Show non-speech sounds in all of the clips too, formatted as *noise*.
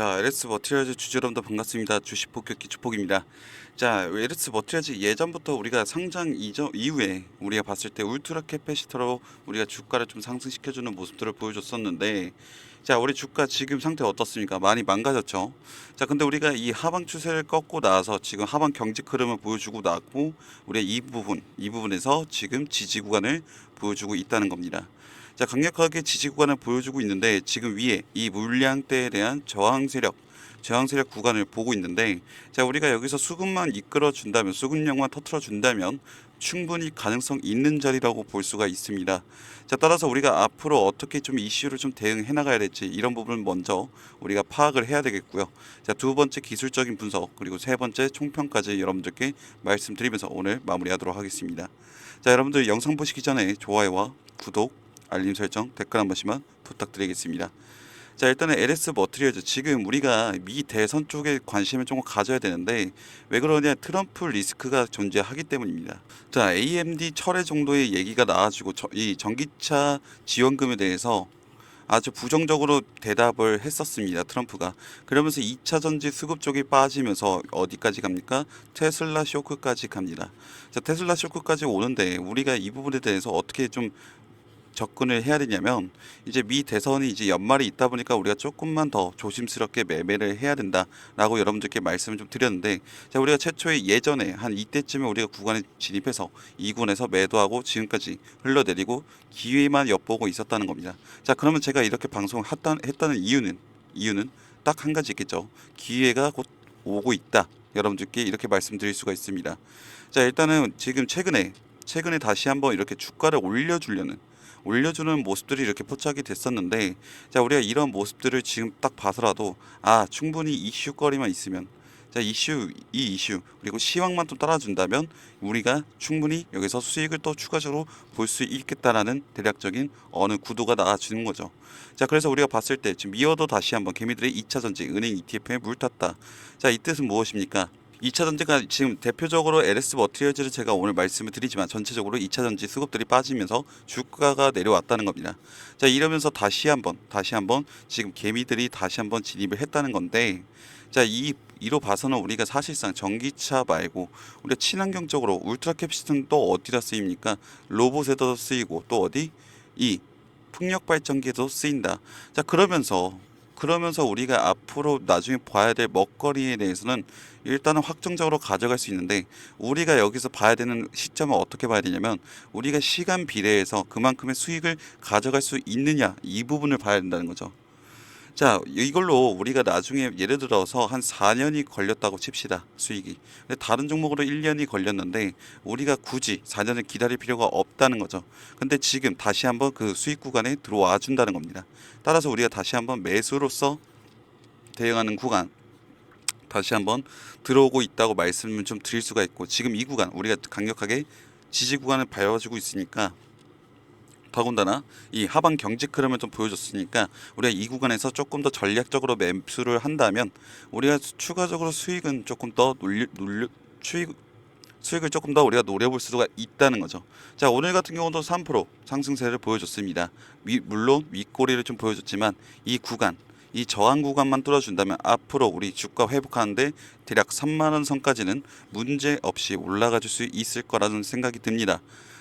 자, LS 머티리얼즈 주주 여러분들 반갑습니다. 주식 폭격기 주폭입니다. 자, LS 머티리얼즈 예전부터 우리가 상장 이전 이후에 우리가 봤을 때 울트라 캐패시터로 우리가 주가를 좀 상승시켜주는 모습들을 보여줬었는데, 자, 우리 주가 지금 상태 어떻습니까? 많이 망가졌죠. 자, 근데 우리가 이 하방 추세를 꺾고 나서 지금 하방 경직 흐름을 보여주고 나고, 우리가 이 부분, 이 부분에서 지금 지지 구간을 보여주고 있다는 겁니다. 자, 강력하게 지지 구간을 보여주고 있는데 지금 위에 이 물량대에 대한 저항 세력, 저항 세력 구간을 보고 있는데 자, 우리가 여기서 수급만 이끌어 준다면 수급량만 터트려 준다면 충분히 가능성 있는 자리라고 볼 수가 있습니다. 자, 따라서 우리가 앞으로 어떻게 좀 이슈를 좀 대응해 나가야 될지 이런 부분을 먼저 우리가 파악을 해야 되겠고요. 자, 두 번째 기술적인 분석 그리고 세 번째 총평까지 여러분들께 말씀드리면서 오늘 마무리하도록 하겠습니다. 자, 여러분들 영상 보시기 전에 좋아요와 구독 알림 설정, 댓글 한 번씩만 부탁드리겠습니다. 자 일단은 LS 머트리얼즈 지금 우리가 미 대선 쪽에 관심을 조금 가져야 되는데 왜 그러냐 트럼프 리스크가 존재하기 때문입니다. 자 AMD 철회 정도의 얘기가 나와지고 저- 이 전기차 지원금에 대해서 아주 부정적으로 대답을 했었습니다. 트럼프가 그러면서 2차 전지 수급 쪽이 빠지면서 어디까지 갑니까? 테슬라 쇼크까지 갑니다. 자 테슬라 쇼크까지 오는데 우리가 이 부분에 대해서 어떻게 좀 접근을 해야 되냐면 이제 미 대선이 이제 연말이 있다 보니까 우리가 조금만 더 조심스럽게 매매를 해야 된다라고 여러분들께 말씀을 좀 드렸는데 자 우리가 최초에 예전에 한 이때쯤에 우리가 구간에 진입해서 이 군에서 매도하고 지금까지 흘러내리고 기회만 엿보고 있었다는 겁니다. 자 그러면 제가 이렇게 방송을 했다, 했다는 이유는 이유는 딱 한 가지 있겠죠. 기회가 곧 오고 있다. 여러분들께 이렇게 말씀드릴 수가 있습니다. 자 일단은 지금 최근에 최근에 다시 한번 이렇게 주가를 올려주려는 올려주는 모습들이 이렇게 포착이 됐었는데 자 우리가 이런 모습들을 지금 딱 봐서라도 아 충분히 이슈거리만 있으면 자 이슈 이 이슈 그리고 시황만 좀 따라준다면 우리가 충분히 여기서 수익을 또 추가적으로 볼 수 있겠다라는 대략적인 어느 구도가 나와주는 거죠. 자 그래서 우리가 봤을 때 지금 미어도 다시 한번 개미들의 2차 전지 은행 ETF에 물탔다. 자 이 뜻은 무엇입니까? 2차 전지가 지금 대표적으로 LS 머티리얼즈를 제가 오늘 말씀을 드리지만 전체적으로 2차 전지 수급들이 빠지면서 주가가 내려왔다는 겁니다. 자 이러면서 다시 한번 다시 한번 지금 개미들이 다시 한번 진입을 했다는 건데 자 이 이로 봐서는 우리가 사실상 전기차 말고 우리가 친환경적으로 울트라 캡시트는 또 어디다 쓰입니까? 로봇에도 쓰이고 또 어디 이 풍력 발전기에도 쓰인다. 자 그러면서 그러면서 우리가 앞으로 나중에 봐야 될 먹거리에 대해서는 일단은 확정적으로 가져갈 수 있는데 우리가 여기서 봐야 되는 시점은 어떻게 봐야 되냐면 우리가 시간 비례해서 그만큼의 수익을 가져갈 수 있느냐 이 부분을 봐야 된다는 거죠. 자 이걸로 우리가 나중에 예를 들어서 한 4년이 걸렸다고 칩시다 수익이. 근데 다른 종목으로 1년이 걸렸는데 우리가 굳이 4년을 기다릴 필요가 없다는 거죠. 근데 지금 다시 한번 그 수익 구간에 들어와 준다는 겁니다. 따라서 우리가 다시 한번 매수로서 대응하는 구간 다시 한번 들어오고 있다고 말씀을 좀 드릴 수가 있고 지금 이 구간 우리가 강력하게 지지 구간을 밟아주고 있으니까 더군다나 이 하방 경직 흐름을 좀 보여줬으니까 우리가 이 구간에서 조금 더 전략적으로 매수를 한다면 우리가 추가적으로 수익은 조금 더 놀려, 놀려 수익 수익을 조금 더 우리가 노려볼 수가 있다는 거죠. 자 오늘 같은 경우도 3% 상승세를 보여줬습니다. 위, 물론 윗꼬리를 좀 보여줬지만 이 구간 이 저항 구간만 뚫어준다면 앞으로 우리 주가 회복하는데 대략 3만 원 선까지는 문제 없이 올라가 줄 수 있을 거라는 생각이 듭니다.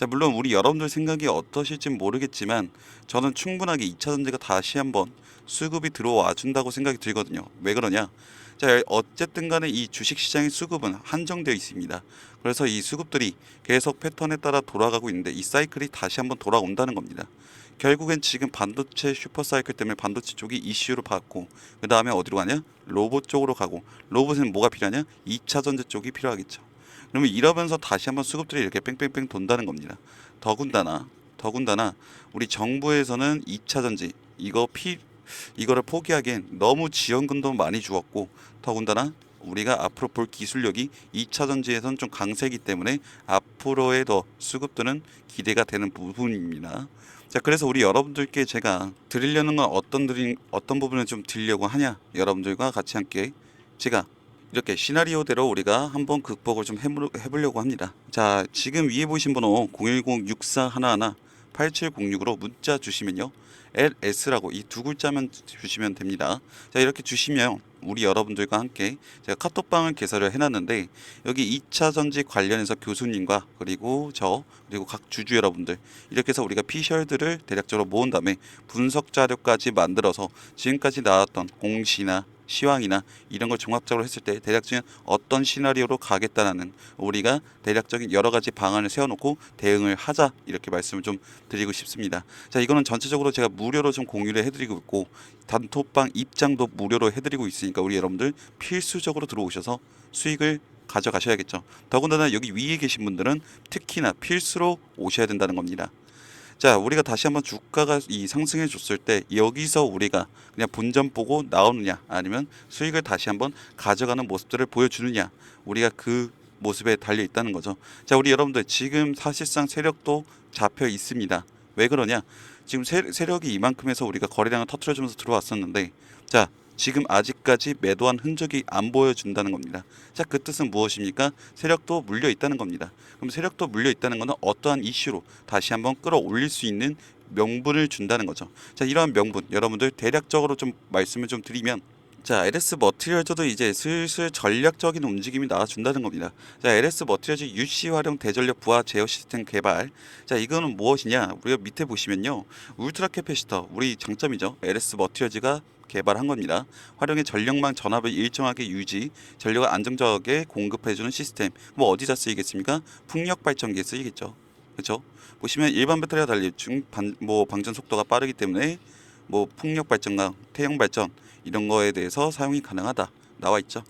자 물론 우리 여러분들 생각이 어떠실지 모르겠지만 저는 충분하게 2차 전지가 다시 한번 수급이 들어와 준다고 생각이 들거든요. 왜 그러냐? 자 어쨌든 간에 이 주식 시장의 수급은 한정되어 있습니다. 그래서 이 수급들이 계속 패턴에 따라 돌아가고 있는데 이 사이클이 다시 한번 돌아온다는 겁니다. 결국엔 지금 반도체 슈퍼 사이클 때문에 반도체 쪽이 이슈로 받고 그 다음에 어디로 가냐? 로봇 쪽으로 가고 로봇에는 뭐가 필요하냐? 2차 전지 쪽이 필요하겠죠. 그러면 이러면서 다시 한번 수급들이 이렇게 뺑뺑뺑 돈다는 겁니다. 더군다나 더군다나 우리 정부에서는 2차 전지 이거 피 이거를 포기하기엔 너무 지원금도 많이 주었고 더군다나 우리가 앞으로 볼 기술력이 2차 전지에선 좀 강세이기 때문에 앞으로의 더 수급들은 기대가 되는 부분입니다. 자 그래서 우리 여러분들께 제가 드리려는 건 어떤 드리, 어떤 부분을 좀 드리려고 하냐 여러분들과 같이 함께 제가 이렇게 시나리오대로 우리가 한번 극복을 좀 해보- 해보려고 합니다. 자 지금 위에 보신 번호 010-6411 8706으로 문자 주시면요. LS라고 이 두 글자만 주시면 됩니다. 자 이렇게 주시면 우리 여러분들과 함께 제가 카톡방을 개설을 해놨는데 여기 2차 전지 관련해서 교수님과 그리고 저 그리고 각 주주 여러분들 이렇게 해서 우리가 피셜들을 대략적으로 모은 다음에 분석 자료까지 만들어서 지금까지 나왔던 공시나 시황이나 이런 걸 종합적으로 했을 때 대략적인 어떤 시나리오로 가겠다라는 우리가 대략적인 여러 가지 방안을 세워놓고 대응을 하자 이렇게 말씀을 좀 드리고 싶습니다. 자 이거는 전체적으로 제가 무료로 좀 공유를 해드리고 있고 단톡방 입장도 무료로 해드리고 있으니까 우리 여러분들 필수적으로 들어오셔서 수익을 가져가셔야겠죠. 더군다나 여기 위에 계신 분들은 특히나 필수로 오셔야 된다는 겁니다. 자, 우리가 다시 한번 주가가 이 상승해 줬을 때 여기서 우리가 그냥 본전 보고 나오느냐 아니면 수익을 다시 한번 가져가는 모습들을 보여주느냐 우리가 그 모습에 달려 있다는 거죠. 자, 우리 여러분들 지금 사실상 세력도 잡혀 있습니다. 왜 그러냐? 지금 세, 세력이 이만큼에서 우리가 거래량을 터트려주면서 들어왔었는데 자 지금 아직까지 매도한 흔적이 안 보여준다는 겁니다. 자, 그 뜻은 무엇입니까? 세력도 물려 있다는 겁니다. 그럼 세력도 물려 있다는 것은 어떠한 이슈로 다시 한번 끌어올릴 수 있는 명분을 준다는 거죠. 자, 이러한 명분 여러분들 대략적으로 좀 말씀을 좀 드리면 자, LS 머티리얼즈도 이제 슬슬 전략적인 움직임이 나와준다는 겁니다. 자, LS 머티리얼즈 UC 활용 대전력 부하 제어 시스템 개발. 자, 이거는 무엇이냐? 우리가 밑에 보시면요. 울트라 캐패시터, 우리 장점이죠. LS 머티리얼즈가 개발한 겁니다. 활용의 전력망 전압을 일정하게 유지, 전력을 안정적에 공급해주는 시스템. 뭐 어디다 쓰이겠습니까? 풍력 발전기에 쓰이겠죠. 그렇죠? 보시면 일반 배터리와 달리 중반 뭐 방전 속도가 빠르기 때문에 뭐 풍력 발전과 태양 발전 이런 거에 대해서 사용이 가능하다 나와 있죠.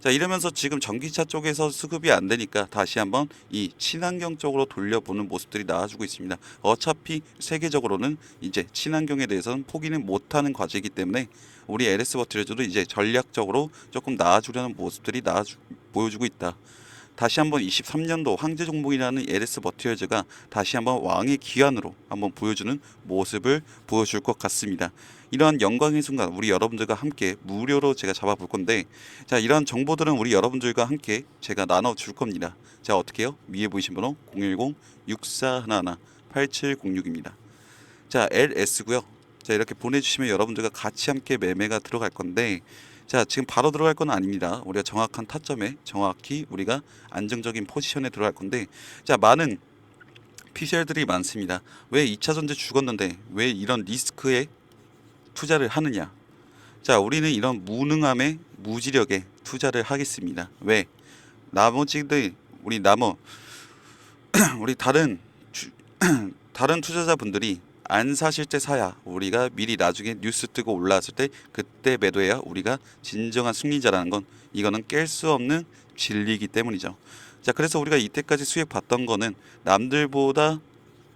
자 이러면서 지금 전기차 쪽에서 수급이 안 되니까 다시 한번 이 친환경 쪽으로 돌려보는 모습들이 나와주고 있습니다. 어차피 세계적으로는 이제 친환경에 대해서는 포기는 못하는 과제이기 때문에 우리 LS 버티레즈도 이제 전략적으로 조금 나아주려는 모습들이 나와 보여주고 있다. 다시 한번 23년도 황제 종목이라는 LS 버티얼즈가 다시 한번 왕의 기한으로 한번 보여주는 모습을 보여줄 것 같습니다. 이러한 영광의 순간 우리 여러분들과 함께 무료로 제가 잡아볼 건데 자 이러한 정보들은 우리 여러분들과 함께 제가 나눠줄 겁니다. 자 어떻게 해요? 위에 보이신 번호 010-6411-8706입니다. 자 LS고요. 자 이렇게 보내주시면 여러분들과 같이 함께 매매가 들어갈 건데 자 지금 바로 들어갈 건 아닙니다. 우리가 정확한 타점에 정확히 우리가 안정적인 포지션에 들어갈 건데 자 많은 피셜들이 많습니다. 왜 2차 전지 죽었는데 왜 이런 리스크에 투자를 하느냐? 자 우리는 이런 무능함에 무지력에 투자를 하겠습니다. 왜? 나머지들 우리 나머 *clears throat* 우리 다른 주, *clears throat* 다른 투자자분들이 안 사실 때 사야 우리가 미리 나중에 뉴스 뜨고 올라왔을 때 그때 매도해야 우리가 진정한 승리자라는 건 이거는 깰 수 없는 진리이기 때문이죠. 자 그래서 우리가 이때까지 수익 봤던 거는 남들보다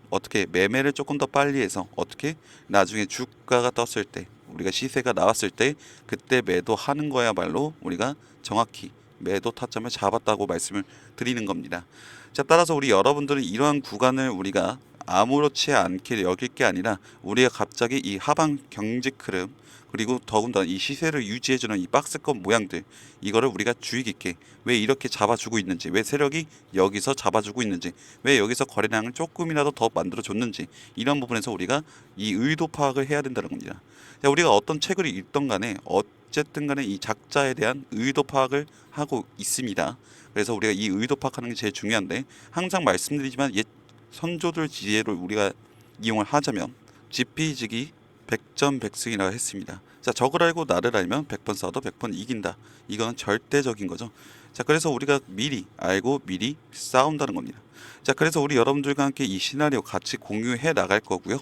어떻게 매매를 조금 더 빨리 해서 어떻게 나중에 주가가 떴을 때 우리가 시세가 나왔을 때 그때 매도하는 거야말로 우리가 정확히 매도 타점을 잡았다고 말씀을 드리는 겁니다. 자 따라서 우리 여러분들은 이러한 구간을 우리가 아무렇지 않게 여길 게 아니라 우리가 갑자기 이 하방 경직 흐름 그리고 더군다나 이 시세를 유지해주는 이 박스권 모양들 이거를 우리가 주의 깊게 왜 이렇게 잡아주고 있는지 왜 세력이 여기서 잡아주고 있는지 왜 여기서 거래량을 조금이라도 더 만들어줬는지 이런 부분에서 우리가 이 의도 파악을 해야 된다는 겁니다. 자, 우리가 어떤 책을 읽던 간에 어쨌든 간에 이 작자에 대한 의도 파악을 하고 있습니다. 그래서 우리가 이 의도 파악하는 게 제일 중요한데 항상 말씀드리지만 옛 선조들 지혜를 우리가 이용을 하자면 지피지기 백전백승이라고 했습니다. 자 적을 알고 나를 알면 100번 싸워도 100번 이긴다. 이거는 절대적인 거죠. 자 그래서 우리가 미리 알고 미리 싸운다는 겁니다. 자 그래서 우리 여러분들과 함께 이 시나리오 같이 공유해 나갈 거고요.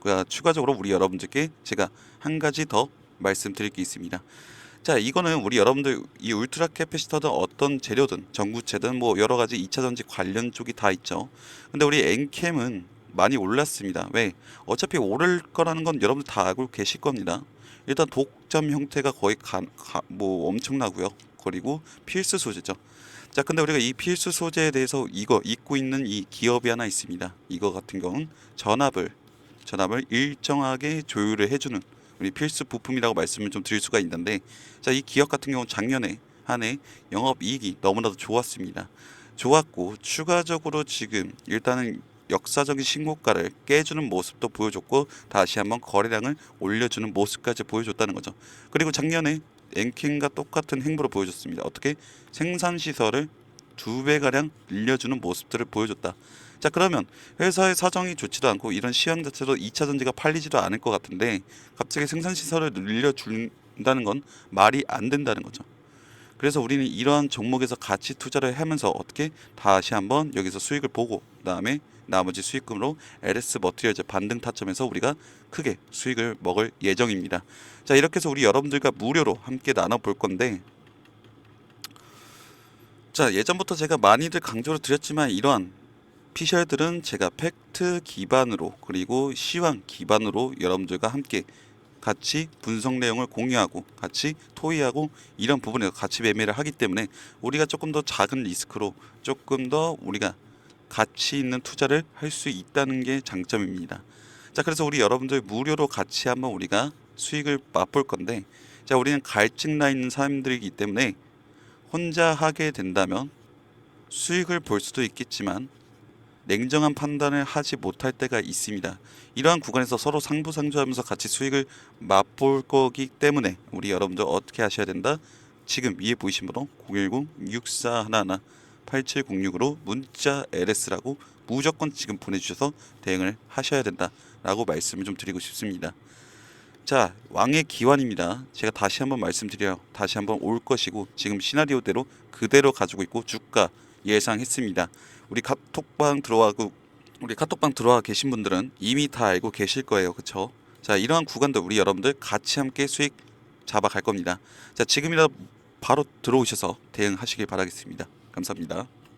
그 추가적으로 우리 여러분들께 제가 한 가지 더 말씀드릴 게 있습니다. 자 이거는 우리 여러분들 이 울트라 캐패시터든 어떤 재료든 전구체든 뭐 여러 가지 2차 전지 관련 쪽이 다 있죠. 근데 우리 엔캠은 많이 올랐습니다. 왜? 어차피 오를 거라는 건 여러분들 다 알고 계실 겁니다. 일단 독점 형태가 거의 가, 가, 뭐 엄청나고요. 그리고 필수 소재죠. 자, 근데 우리가 이 필수 소재에 대해서 이거 잊고 있는 이 기업이 하나 있습니다. 이거 같은 경우는 전압을 전압을 일정하게 조율을 해주는 우리 필수 부품이라고 말씀을 좀 드릴 수가 있는데, 자, 이 기업 같은 경우는 작년에 한 해 영업 이익이 너무나도 좋았습니다. 좋았고 추가적으로 지금 일단은 역사적인 신고가를 깨주는 모습도 보여줬고 다시 한번 거래량을 올려주는 모습까지 보여줬다는 거죠. 그리고 작년에 앵킹과 똑같은 행보를 보여줬습니다. 어떻게 생산 시설을 두 배가량 늘려주는 모습들을 보여줬다. 자 그러면 회사의 사정이 좋지도 않고 이런 시황 자체로 2차 전지가 팔리지도 않을 것 같은데 갑자기 생산 시설을 늘려준다는 건 말이 안 된다는 거죠. 그래서 우리는 이러한 종목에서 같이 투자를 하면서 어떻게 다시 한번 여기서 수익을 보고 그다음에 나머지 수익금으로 LS 머티리얼즈 반등 타점에서 우리가 크게 수익을 먹을 예정입니다. 자 이렇게 해서 우리 여러분들과 무료로 함께 나눠 볼 건데 자 예전부터 제가 많이들 강조를 드렸지만 이러한 피셜들은 제가 팩트 기반으로 그리고 시황 기반으로 여러분들과 함께 같이 분석 내용을 공유하고 같이 토의하고 이런 부분에서 같이 매매를 하기 때문에 우리가 조금 더 작은 리스크로 조금 더 우리가 가치 있는 투자를 할 수 있다는 게 장점입니다. 자 그래서 우리 여러분들 무료로 같이 한번 우리가 수익을 맛볼 건데 자 우리는 갈증 나 있는 사람들이기 때문에 혼자 하게 된다면 수익을 볼 수도 있겠지만 냉정한 판단을 하지 못할 때가 있습니다. 이러한 구간에서 서로 상부상조하면서 같이 수익을 맛볼 거기 때문에 우리 여러분들 어떻게 하셔야 된다? 지금 위에 보이신 번호 010-6411-8706으로 문자 LS라고 무조건 지금 보내주셔서 대응을 하셔야 된다라고 말씀을 좀 드리고 싶습니다. 자 왕의 기환입니다. 제가 다시 한번 말씀드려요. 다시 한번 올 것이고 지금 시나리오대로 그대로 가지고 있고 주가 예상했습니다. 우리 카톡방 들어와고 우리 카톡방 들어와 계신 분들은 이미 다 알고 계실 거예요. 그쵸? 자 이러한 구간도 우리 여러분들 같이 함께 수익 잡아갈 겁니다. 자 지금이라 바로 들어오셔서 대응하시길 바라겠습니다. 감사합니다.